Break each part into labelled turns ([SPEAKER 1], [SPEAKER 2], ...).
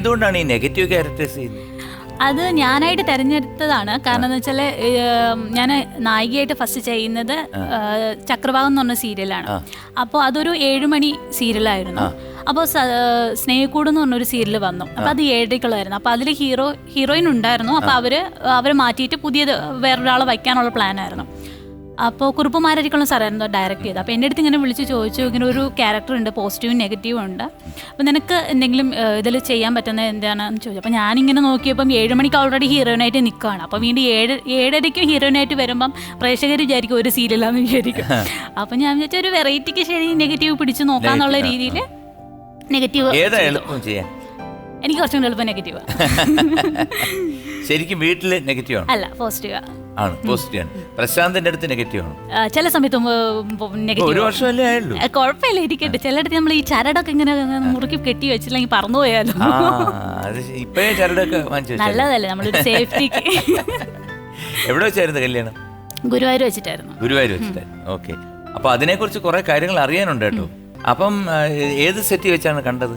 [SPEAKER 1] എന്തുകൊണ്ടാണ് ഈ negative characters
[SPEAKER 2] അത് ഞാനായിട്ട് തിരഞ്ഞെടുത്തതാണ്. കാരണം എന്ന് വെച്ചാൽ ഞാൻ നായികയായിട്ട് ഫസ്റ്റ് ചെയ്യുന്നത് ചക്രവാകം എന്ന് പറഞ്ഞ സീരിയലാണ്. അപ്പോൾ അതൊരു ഏഴുമണി സീരിയലായിരുന്നു. അപ്പോൾ സ്നേഹക്കൂട് എന്ന് പറഞ്ഞൊരു സീരിയൽ വന്നു. അപ്പോൾ അത് ഏഴരയ്ക്കുള്ളായിരുന്നു അപ്പോൾ അതിൽ ഹീറോ ഹീറോയിൻ ഉണ്ടായിരുന്നു. അപ്പോൾ അവർ അവരെ മാറ്റിയിട്ട് പുതിയത് വേറൊരാളെ വയ്ക്കാനുള്ള പ്ലാനായിരുന്നു. അപ്പോൾ കുറുപ്പുമാരായിരിക്കും സാറായിരുന്നു ഡയറക്റ്റ് ചെയ്ത് അപ്പോൾ എന്റെ അടുത്ത് ഇങ്ങനെ വിളിച്ച് ചോദിച്ചു ഇങ്ങനെ ഒരു ക്യാരക്ടർ ഉണ്ട് പോസിറ്റീവും നെഗറ്റീവും ഉണ്ട്. അപ്പോൾ നിനക്ക് എന്തെങ്കിലും ഇതിൽ ചെയ്യാൻ പറ്റുന്ന എന്താണെന്ന് ചോദിച്ചു. അപ്പോൾ ഞാനിങ്ങനെ നോക്കിയപ്പം ഏഴ് മണിക്ക് ഓൾറെഡി ഹീറോയിനായിട്ട് നിൽക്കുകയാണ് അപ്പോൾ വീണ്ടും ഏഴ് ഏഴരയ്ക്ക് ഹീറോയിനായിട്ട് വരുമ്പം പ്രേക്ഷകർ വിചാരിക്കും ഒരു സീരിയലാന്ന് വിചാരിക്കും. അപ്പോൾ ഞാൻ വിചാരിച്ച ഒരു വെറൈറ്റിക്ക് ശരി നെഗറ്റീവ് പിടിച്ച് നോക്കാന്നുള്ള രീതിയിൽ നെഗറ്റീവ് എനിക്ക് കുറച്ചും കൂടി എളുപ്പം നെഗറ്റീവ്
[SPEAKER 1] ശരിക്കും വീട്ടിൽ നെഗറ്റീവ് ആണ്?
[SPEAKER 2] അല്ല പോസിറ്റീവ്
[SPEAKER 1] ആണ് പോസിറ്റീവ് ആണ്. പ്രശാന്തിന്റെ അടുത്ത് നെഗറ്റീവ് ആണ്?
[SPEAKER 2] ചില സമയത്ത്
[SPEAKER 1] ഒരു വർഷമല്ലേ ആയുള്ളൂ?
[SPEAKER 2] കുഴപ്പമില്ല ഇരിക്കട്ടെ. ചിലയിടത്ത് നമ്മൾ ഈ ചരടൊക്കെ ഇങ്ങനെ മുറുക്കി കെട്ടി വെച്ചില്ലെങ്കിൽ പറന്നു പോയാലോ?
[SPEAKER 1] ഇപ്പഴേ ചരടൊക്കെ
[SPEAKER 2] നല്ലതല്ലേ നമ്മളൊരു സേഫ്റ്റിക്ക്
[SPEAKER 1] എവിടെ വെച്ചായിരുന്നു കല്യാണം?
[SPEAKER 2] ഗുരുവായൂർ വെച്ചിട്ടായിരുന്നു.
[SPEAKER 1] ഗുരുവായൂർ വെച്ചിട്ടായിരുന്നു. ഓക്കെ. അപ്പൊ അതിനെക്കുറിച്ച് കുറെ കാര്യങ്ങൾ അറിയാനുണ്ട് കേട്ടോ. അപ്പം ഏത് സെറ്റ് വെച്ചാണ് കണ്ടത്?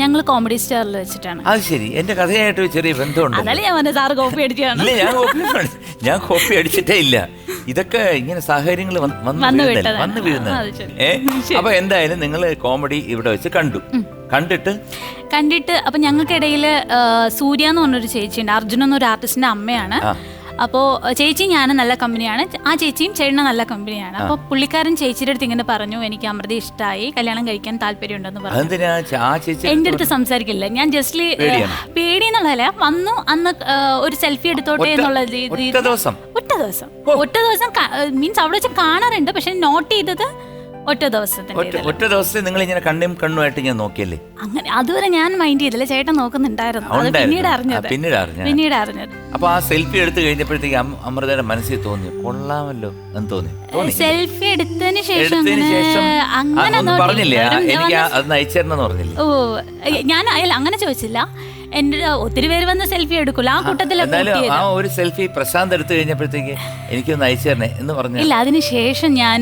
[SPEAKER 2] ഞങ്ങൾ കോമഡി സ്റ്റാറിൽ വെച്ചിട്ടാണ്.
[SPEAKER 1] അത് ശരി. എന്റെ കഥയായിട്ട് ഒരു ചെറിയ ബന്ധമുണ്ട്.
[SPEAKER 2] അതല്ലേ ഞാൻ പറഞ്ഞ സാറ് കോപ്പി അടിച്ചാണ്
[SPEAKER 1] ഇല്ല ഞാൻ കോപ്പി ഞാൻ കോപ്പി അടിച്ചിട്ടേ ഇല്ല. ഇതൊക്കെ ഇങ്ങനെ സാഹചര്യങ്ങൾ വന്നു വീഴുന്ന വീഴുന്നത്. ഏ? അപ്പൊ എന്തായാലും നിങ്ങൾ കോമഡി ഇവിടെ വെച്ച് കണ്ടു. കണ്ടിട്ട്?
[SPEAKER 2] കണ്ടിട്ട് അപ്പൊ ഞങ്ങൾക്കിടയിൽ സൂര്യ എന്ന് പറഞ്ഞൊരു ചേച്ചിയുണ്ട്. അർജുൻ എന്നൊരു ആർട്ടിസ്റ്റിന്റെ അമ്മയാണ്. അപ്പോൾ ചേച്ചി ഞാനും നല്ല കമ്പനിയാണ്. ആ ചേച്ചിയും ചേട്ടന നല്ല കമ്പനിയാണ്. അപ്പോൾ പുള്ളിക്കാരൻ ചേച്ചിയുടെ അടുത്ത് ഇങ്ങനെ പറഞ്ഞു എനിക്ക് അമൃത ഇഷ്ടമായി കല്യാണം കഴിക്കാൻ താല്പര്യമുണ്ടെന്ന് പറഞ്ഞു.
[SPEAKER 1] അതെന്തിനാ? ച- ആ ചേച്ചി
[SPEAKER 2] എന്റെ അടുത്ത് സംസാരിക്കില്ല. ഞാൻ ജസ്റ്റ്
[SPEAKER 1] പേടിയാണ്.
[SPEAKER 2] പേടി എന്നുള്ളതല്ല വന്നു അന്ന് ആ, ഒരു സെൽഫി എടുത്തോട്ടെ
[SPEAKER 1] ഒറ്റ-
[SPEAKER 2] എന്നുള്ള
[SPEAKER 1] ഒറ്റ
[SPEAKER 2] രീതിയിൽ
[SPEAKER 1] ദിവസം.
[SPEAKER 2] ഒറ്റ ദിവസം. ഒറ്റ ദിവസം മീൻസ് അവിടെ വെച്ച് കാണാറുണ്ട് പക്ഷെ നോട്ട് ചെയ്തത് ഒറ്റ ദിവസത്തിന്റെ
[SPEAKER 1] ഒറ്റ ഒറ്റ ദിവസത്തെ നിങ്ങൾ ഇങ്ങനെ കണ്ണും കണ്ണുമായിട്ട് ഞാൻ നോക്കിയല്ലേ?
[SPEAKER 2] അങ്ങനെ അതുവരെ ഞാൻ മൈൻഡ് ചെയ്തില്ല. ചേട്ടൻ നോക്കുന്നുണ്ടായിരുന്നു. അത്
[SPEAKER 1] ഉണ്ടായിരുന്നു.
[SPEAKER 2] പിന്നീട്
[SPEAKER 1] ആ,
[SPEAKER 2] അറിഞ്ഞത്.
[SPEAKER 1] പിന്നീട് അറിഞ്ഞത്.
[SPEAKER 2] പിന്നീട് അറിഞ്ഞത്.
[SPEAKER 1] അപ്പൊ ആ സെൽഫി എടുത്തു കഴിഞ്ഞപ്പോഴത്തേക്ക് അം- അമൃതയുടെ മനസ്സിൽ തോന്നി കൊള്ളാമല്ലോ എന്ന് തോന്നി. തോന്നി.
[SPEAKER 2] സെൽഫി എടുത്തതിന് ശേഷം
[SPEAKER 1] എടുത്തതിന്
[SPEAKER 2] അങ്ങനെ
[SPEAKER 1] ശേഷം ആ,
[SPEAKER 2] അങ്ങനെ
[SPEAKER 1] ഒന്നും
[SPEAKER 2] നോക്കിയില്ല.
[SPEAKER 1] പറഞ്ഞില്ലേ? ആ, എനിക്ക് ആ- അത് അയച്ചേരണമെന്ന് പറഞ്ഞില്ലേ?
[SPEAKER 2] ഓ ഞാൻ അയൽ അങ്ങനെ ചോദിച്ചില്ല. എന്റെ ഒത്തിരി പേര് വന്ന് സെൽഫി എടുക്കൂല. ആ കൂട്ടത്തിലെ
[SPEAKER 1] എന്നാലും ആ ഒരു സെൽഫി പ്രശാന്ത് എടുത്തു കഴിഞ്ഞപ്പോഴത്തേക്ക് എനിക്കൊന്ന് അയച്ചു തരണേ എന്ന് പറഞ്ഞു.
[SPEAKER 2] ഇല്ല അതിന് ശേഷം ഞാൻ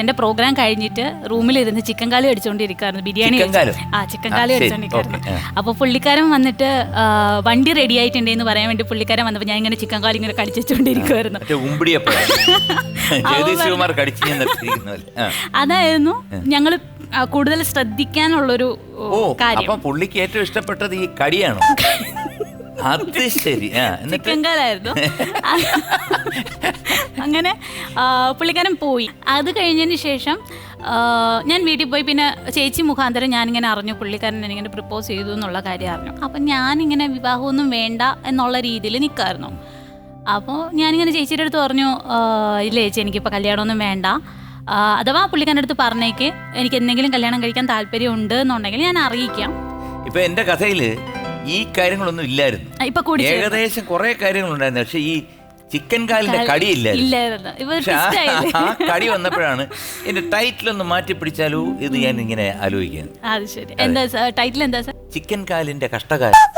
[SPEAKER 2] എന്റെ പ്രോഗ്രാം കഴിഞ്ഞിട്ട് റൂമിലിരുന്ന് ചിക്കൻ കാലി അടിച്ചുകൊണ്ടിരിക്കായിരുന്നു ബിരിയാണി? ആ ചിക്കൻ കാലി
[SPEAKER 1] അടിച്ചോണ്ടിരിക്കാറുണ്ട് ശരി.
[SPEAKER 2] അടിച്ചുകൊണ്ടിരിക്കായിരുന്നു
[SPEAKER 1] ഓക്കേ,
[SPEAKER 2] അപ്പൊ പുള്ളിക്കാരൻ വന്നിട്ട് വണ്ടി റെഡി ആയിട്ടുണ്ടെന്ന് പറയാൻ വേണ്ടി പുള്ളിക്കാരൻ വന്നപ്പോൾ ഞാൻ ഇങ്ങനെ ചിക്കൻ കാലി ഇങ്ങനെ കടിച്ചുകൊണ്ടിരിക്കുമായിരുന്നു
[SPEAKER 1] മറ്റേ ഉമ്പിടിയപ്പോ ജഗദീഷ് ശിവകുമാർ കടിച്ചു ഞാൻ നിർത്തിയിരിക്കുന്ന പോലെ ആ.
[SPEAKER 2] അതായിരുന്നു ഞങ്ങൾ കൂടുതൽ ശ്രദ്ധിക്കാനുള്ളൊരു ഓ, കാര്യം.
[SPEAKER 1] അപ്പൊ പുള്ളിക്ക് ഏറ്റവും ഇഷ്ടപ്പെട്ടത് ഈ കടിയാണ്? അത് ശരി. ആ എന്നിട്ട്?
[SPEAKER 2] ചിക്കൻ കാലായിരുന്നു. അങ്ങനെ ആ, പുള്ളിക്കാരൻ പോയി. അത് കഴിഞ്ഞതിന് ശേഷം ആ, ഞാൻ വീട്ടിൽ പോയി. പിന്നെ ചേച്ചി മുഖാന്തരം ഞാനിങ്ങനെ അറിഞ്ഞു. പുള്ളിക്കാരൻ എനിങ്ങനെ പ്രപ്പോസ് ചെയ്തു എന്നുള്ള കാര്യം അറിഞ്ഞു. അപ്പം ഞാനിങ്ങനെ വിവാഹമൊന്നും വേണ്ട എന്നുള്ള രീതിയിൽ നിൽക്കായിരുന്നു അപ്പോൾ ഞാനിങ്ങനെ ചേച്ചിയുടെ അടുത്ത് പറഞ്ഞു "ആ, ഇല്ല ചേച്ചി എനിക്കിപ്പോൾ കല്യാണമൊന്നും വേണ്ട. അഥവാ പുള്ളിക്കാരന്റെ അടുത്ത് പറഞ്ഞേക്ക് എനിക്ക് എന്തെങ്കിലും കല്യാണം കഴിക്കാൻ താല്പര്യമുണ്ട് എന്നുണ്ടെങ്കിൽ ഞാൻ അറിയിക്കാം.
[SPEAKER 1] ഇപ്പൊ എന്റെ കഥയിൽ ഈ കാര്യങ്ങളൊന്നും ഇല്ലായിരുന്നു.
[SPEAKER 2] ഇപ്പൊ കൂടി.
[SPEAKER 1] ഏകദേശം കുറെ കാര്യങ്ങളുണ്ടായിരുന്നു. പക്ഷെ ഈ ചിക്കൻ കാലിന്റെ കടി ഇല്ലായിരുന്നു.
[SPEAKER 2] ഇല്ലായിരുന്നു. ഇവ
[SPEAKER 1] പക്ഷെ ആ-
[SPEAKER 2] twist ആയില്ലേ?
[SPEAKER 1] ആ കടി വന്നപ്പോഴാണ് എന്റെ ടൈറ്റിൽ ഒന്ന് മാറ്റി പിടിച്ചാലോ ഇത് ഞാൻ ഇങ്ങനെ
[SPEAKER 2] ആലോചിക്കാൻ
[SPEAKER 1] ചിക്കൻ കാലിന്റെ കഷ്ടകാലം.